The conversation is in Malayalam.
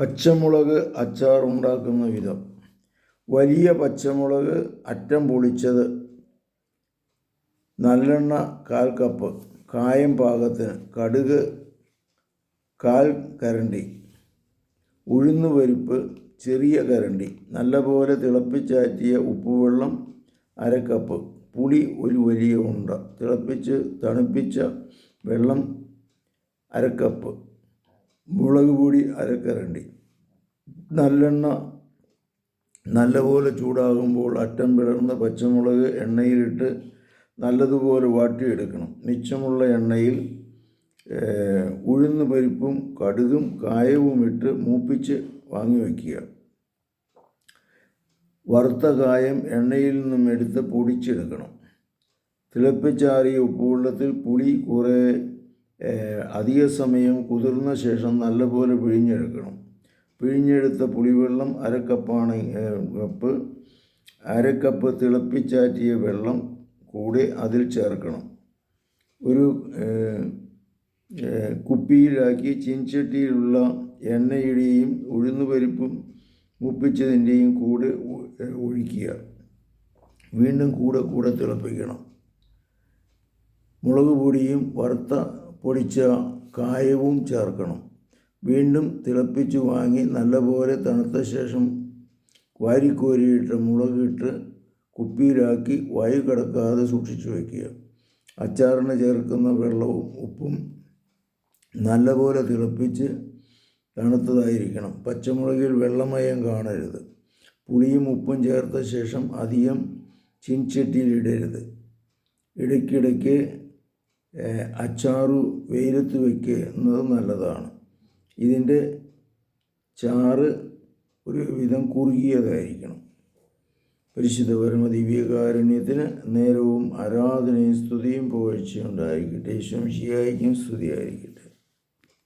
പച്ചമുളക് അച്ചാർ ഉണ്ടാക്കുന്ന വിധം. വലിയ പച്ചമുളക് അറ്റം പൊളിച്ചത് നല്ലെണ്ണ കാൽ കപ്പ് കായം പാകത്തിന് കടുക് കാൽ കരണ്ടി ഉഴുന്ന് പരിപ്പ് ചെറിയ കരണ്ടി നല്ലപോലെ തിളപ്പിച്ചാറ്റിയ ഉപ്പുവെള്ളം അരക്കപ്പ് കപ്പ് പുളി ഒരു വലിയ ഉണ്ട തിളപ്പിച്ച് തണുപ്പിച്ച വെള്ളം അരക്കപ്പ് കപ്പ് മുളക് പൊടി അരക്കരണ്ടി. നല്ലെണ്ണ നല്ലപോലെ ചൂടാകുമ്പോൾ അറ്റം പിളർന്ന പച്ചമുളക് എണ്ണയിലിട്ട് നല്ലതുപോലെ വാട്ടിയെടുക്കണം. മിച്ചമുള്ള എണ്ണയിൽ ഉഴുന്ന് പരിപ്പും കടുകും കായവും ഇട്ട് മൂപ്പിച്ച് വാങ്ങി വയ്ക്കുക വറുത്ത കായം എണ്ണയിൽ നിന്നും എടുത്ത് പൊടിച്ചെടുക്കണം. തിളപ്പിച്ചാറിയ ഉപ്പുവെള്ളത്തിൽ പുളി കുറേ അധിക സമയം കുതിർന്ന ശേഷം നല്ലപോലെ പിഴിഞ്ഞെടുക്കണം. പിഴിഞ്ഞെടുത്ത പുളിവെള്ളം അരക്കപ്പാണ് കപ്പ്. അരക്കപ്പ് കപ്പ് തിളപ്പിച്ചാറ്റിയ വെള്ളം കൂടെ അതിൽ ചേർക്കണം. ഒരു കുപ്പിയിലാക്കി ചീൻചട്ടിയിലുള്ള എണ്ണയുടെയും ഉഴുന്നുപരിപ്പും മുപ്പിച്ചതിന്റെയും കൂടെ ഒഴിക്കുക. വീണ്ടും കൂടെ കൂടെ തിളപ്പിക്കണം. മുളക് പൊടിയും വറുത്ത പൊടിച്ച കായവും ചേർക്കണം. വീണ്ടും തിളപ്പിച്ച് വാങ്ങി നല്ലപോലെ തണുത്ത ശേഷം വാരിക്കോരിയിട്ട് മുളകിട്ട് കുപ്പിയിലാക്കി വായു കിടക്കാതെ സൂക്ഷിച്ചു വയ്ക്കുക. അച്ചാറിന് ചേർക്കുന്ന വെള്ളവും ഉപ്പും നല്ലപോലെ തിളപ്പിച്ച് തണുത്തതായിരിക്കണം. പച്ചമുളകിൽ വെള്ളമയം കാണരുത്. പുളിയും ഉപ്പും ചേർത്ത ശേഷം അധികം ചിൻചട്ടിയിലിടരുത് ഇടയ്ക്കിടയ്ക്ക് അച്ചാറു വെയിലത്ത് വയ്ക്കുന്നത് നല്ലതാണ്. ഇതിന്റെ ചാറ് ഒരു വിധം കുറുകിയതായിരിക്കണം. പരിശുദ്ധ പരമ ദിവ്യകാരുണ്യത്തിന് നേരവും ആരാധനയും സ്തുതിയും പുകഴ്ചയുണ്ടായിരിക്കട്ടെ ശംശിയായിരിക്കും സ്തുതിയായിരിക്കട്ടെ.